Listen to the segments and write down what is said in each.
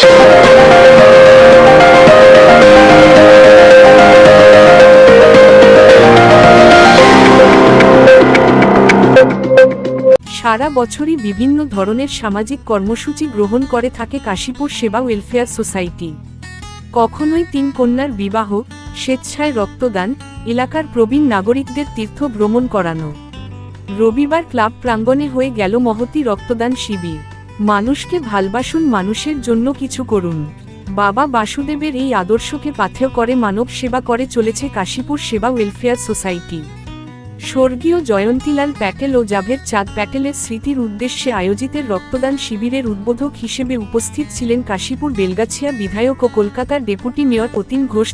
সারা বছরই বিভিন্ন ধরনের সামাজিক কর্মসূচি গ্রহণ করে থাকে কাশীপুর সেবা ওয়েলফেয়ার সোসাইটি কখনোই তিন কন্যার বিবাহ, স্বেচ্ছায় রক্তদান, এলাকার প্রবীণ নাগরিকদের তীর্থ ভ্রমণ করানো। রবিবার ক্লাব প্রাঙ্গণে হয়ে গেল মহতি রক্তদান শিবির। মানুষকে ভালবাসুন, মানুষের জন্য কিছু করুন। বাবা বাসুদেবের এই আদর্শকে পাথেয় করে, মানব সেবা করে চলেছে কাশীপুর সেবা ওয়েলফেয়ার সোসাইটি স্বর্গীয় জয়ন্তীলাল প্যাটেল ও জাভেদ চাঁদ প্যাটেলের স্মৃতির উদ্দেশ্যে আয়োজিতের রক্তদান শিবিরের উদ্বোধক হিসেবে উপস্থিত ছিলেন কাশীপুর বেলগাছিয়া বিধায়ক ও কলকাতার ডেপুটি মেয়র অতীন ঘোষ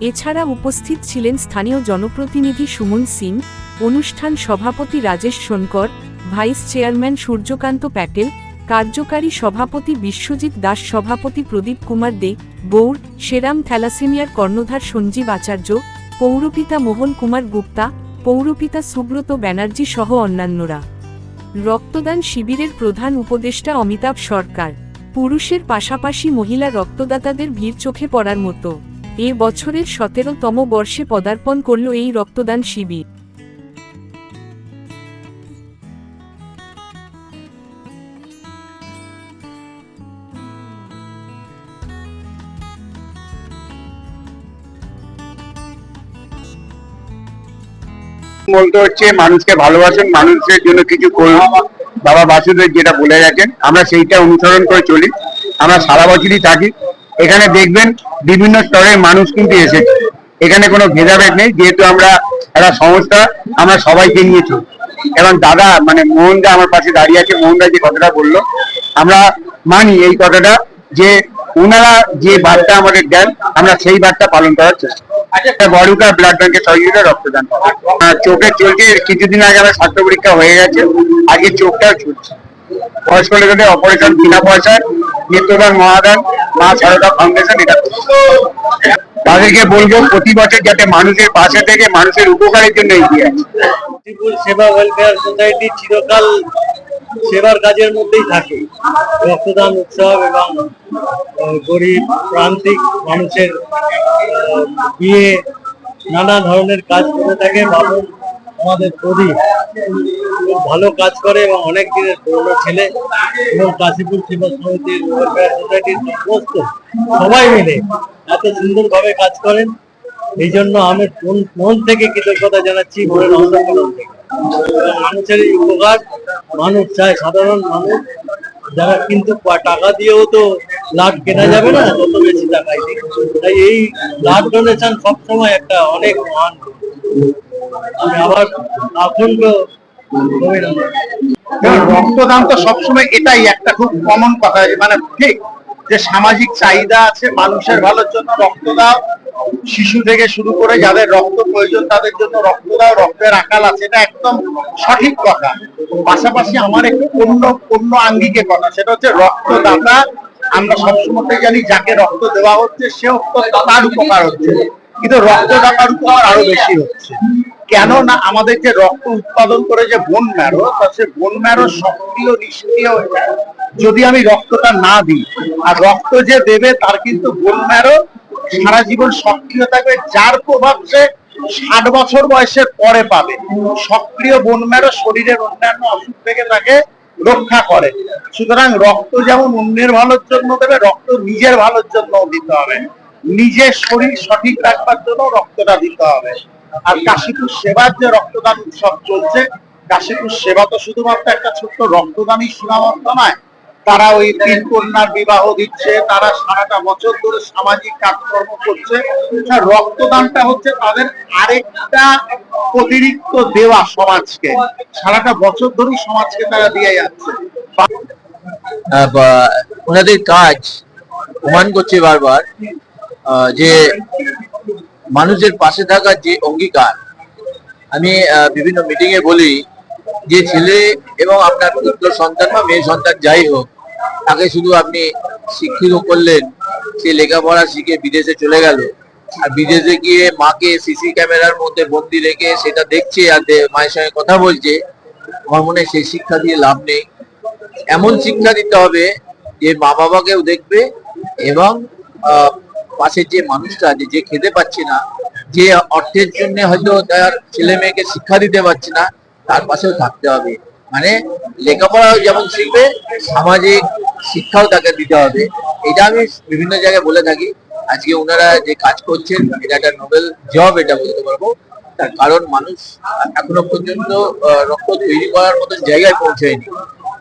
এছাড়া উপস্থিত ছিলেন স্থানীয় জনপ্রতিনিধি সুমন সিং, অনুষ্ঠান সভাপতি রাজেশ সোনকর ভাইস চেয়ারম্যান সূর্যকান্ত প্যাটেল কার্যকারী সভাপতি বিশ্বজিৎ দাস, সভাপতি প্রদীপ কুমার দে, গৌর, সেরাম থ্যালাসেমিয়ার কর্ণধার সঞ্জীব আচার্য, পৌরপিতা মোহন কুমার গুপ্তা, পৌরপিতা সুব্রত ব্যানার্জি সহ অন্যান্যরা। রক্তদান শিবিরের প্রধান উপদেষ্টা অমিতাভ সরকার। পুরুষের পাশাপাশি মহিলা রক্তদাতাদের ভিড় চোখে পড়ার মতো। এ বছরের সতেরোতম বর্ষে পদার্পণ করল এই রক্তদান শিবির। বলতে হচ্ছে, মানুষকে ভালোবাসুন, মানুষের জন্য কিছু করুন। বাবা বাসুদেব যেটা বলে গেছেন, আমরা সেইটা অনুসরণ করে চলি। আমরা সারা বছরই থাকি। এখানে দেখবেন, বিভিন্ন স্তরের মানুষ কিন্তু এসেছে। এখানে কোনো ভেদাভেদ নেই, যেহেতু আমরা একটা সংস্থা, আমরা সবাইকে নিয়ে চলি। এবং দাদা মানে মোহনদা আমার পাশে দাঁড়িয়ে আছে, মোহনদা যে কথাটা বলল, আমরা মানি এই কথাটা যে ওনারা যে বার্তা আমাদের দেন, আমরা সেই বার্তা পালন করার চেষ্টা ব্লাড সহযোগিতা রক্তদান করে। আহ, চোখে চলছে কিছুদিন আগে আমার স্বাস্থ্য পরীক্ষা হয়ে গেছে চোখটাও চলছে বয়স্ক অপারেশন বিনা পয়সায় মহাদান মা সারদা ফাউন্ডেশন এটা তাদেরকে বলব প্রতি বছর যাতে মানুষের পাশে থেকে মানুষের উপকারের জন্য এগিয়ে আছে সেবা ওয়েলফেয়ার সোসাইটি চিরকাল সেবার কাজের মধ্যেই থাকে। রক্তদান উৎসব এবং গরিব প্রান্তিক মানুষের বিয়ে নানা ধরনের কাজ করে থাকে। বাবু আমাদের প্রদীপ। খুব ভালো কাজ করে এবং অনেক দিনের পুরনো ছেলে এবং কাশীপুর সেবা সমিতির সোসাইটির সমস্ত সবাই মিলে এত সুন্দরভাবে কাজ করেন। এই জন্য আমি মন- মন থেকে কৃতজ্ঞতা জানাচ্ছি মনের থেকে। মানুষের উপকার, মানুষ চায় সাধারণ মানুষ। যারা কিন্তু টাকা দিয়েও তো ব্লাড কেনা যাবে না তত বেশি টাকায় তাই এই ব্লাড ডোনেশন সবসময় একটা অনেক মহান আমি আবার দেখুন, রক্তদান তো সবসময় এটাই একটা খুব কমন কথা মানে ঠিক যে সামাজিক চাহিদা আছে মানুষের ভালোর জন্য রক্ত দাও শিশু থেকে শুরু করে যাদের রক্ত প্রয়োজন তাদের জন্য রক্ত দাও রক্তের আকাল আছে এটা একদম সঠিক কথা। পাশাপাশি আমার একটু অন্য অন্য আঙ্গিকে কথা সেটা হচ্ছে রক্তদাতা আমরা সবসময় জানি যাকে রক্ত দেওয়া হচ্ছে সেও তো তার উপকার হচ্ছে। কিন্তু রক্তদাতার উপকার আরও বেশি হচ্ছে। কেন না আমাদের যে রক্ত উৎপাদন করে যে বোন ম্যারো তা সে বোন ম্যারো সক্রিয়, নিষ্ক্রিয় হয়ে যায়। যদি আমি রক্তটা না দিই, আর রক্ত যে দেবে, তার কিন্তু বোন ম্যারো সারা জীবন সক্রিয় থাকবে, যার প্রভাব সে ষাট বছর বয়সের পরে পাবে। সক্রিয় বোন ম্যারো শরীরের অন্যান্য অসুখ থেকে তাকে রক্ষা করে। সুতরাং রক্ত যেমন অন্যের ভালোর জন্য দেবে, রক্ত নিজের ভালোর জন্য দিতে হবে। নিজের শরীর সঠিক রাখবার জন্য রক্তটা দিতে হবে। আর কাশীপুর সেবার যে রক্তদান উৎসব চলছে, কাশীপুর সেবা তো শুধুমাত্র একটা ছোট্ট রক্তদানই সীমাবদ্ধ নয়। তারা ওই তিন কন্যার বিবাহ দিচ্ছে, তারা সারাটা বছর ধরে সামাজিক কাজকর্ম করছে। রক্তদানটা হচ্ছে তাদের আরেকটা অতিরিক্ত দেওয়া সমাজকে, সারাটা বছর ধরে সমাজকে তারা দিয়ে যাচ্ছে। ওনাদের কাজ প্রমাণ করছে বারবার যে মানুষের পাশে থাকার যে অঙ্গীকার, আমি বিভিন্ন মিটিং এ বলি, যে ছেলে এবং আপনার পুত্র সন্তান বা মেয়ে সন্তান যাই হোক, তাকে শুধু আপনি শিক্ষিত করলেন, সে লেখাপড়া শিখে বিদেশে চলে গেল আর বিদেশে গিয়ে মাকে সিসি ক্যামেরার মধ্যে বন্দি রেখে সেটা দেখছে আর মায়ের সঙ্গে কথা বলছে, আমার মনে সেই শিক্ষা দিয়ে লাভ নেই। এমন শিক্ষা দিতে হবে যে মা বাবাকেও দেখবে এবং পাশের যে মানুষটা আছে, যে খেতে পাচ্ছে না, যে অর্থের জন্য হয়তো তার ছেলে মেয়েকে শিক্ষা দিতে পারছে না, তার পাশেও থাকতে হবে। মানে লেখাপড়াও যেমন শিখবে, সামাজিক শিক্ষাও তাকে দিতে হবে। এটা আমি বিভিন্ন জায়গায় বলে থাকি। আজকে ওনারা যে কাজ করছেন, এটা একটা নোবেল জব এটা বলতে পারব। তার কারণ মানুষ এখনও পর্যন্ত রক্ত তৈরি করার মতন জায়গায় পৌঁছায়নি।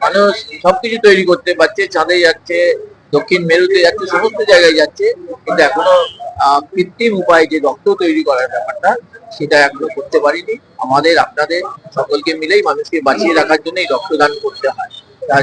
মানুষ সবকিছু তৈরি করতে পারছে, চাঁদে যাচ্ছে, দক্ষিণ মেরুতে যাচ্ছে, সমস্ত জায়গায় যাচ্ছে। কিন্তু এখনও কৃত্রিম উপায় যে রক্ত তৈরি করার ব্যাপারটা, সেটা এখনও করতে পারিনি। আমাদের, আপনাদের সকলকে মিলেই মানুষকে বাঁচিয়ে রাখার জন্য এই রক্তদান করতে হয়। তা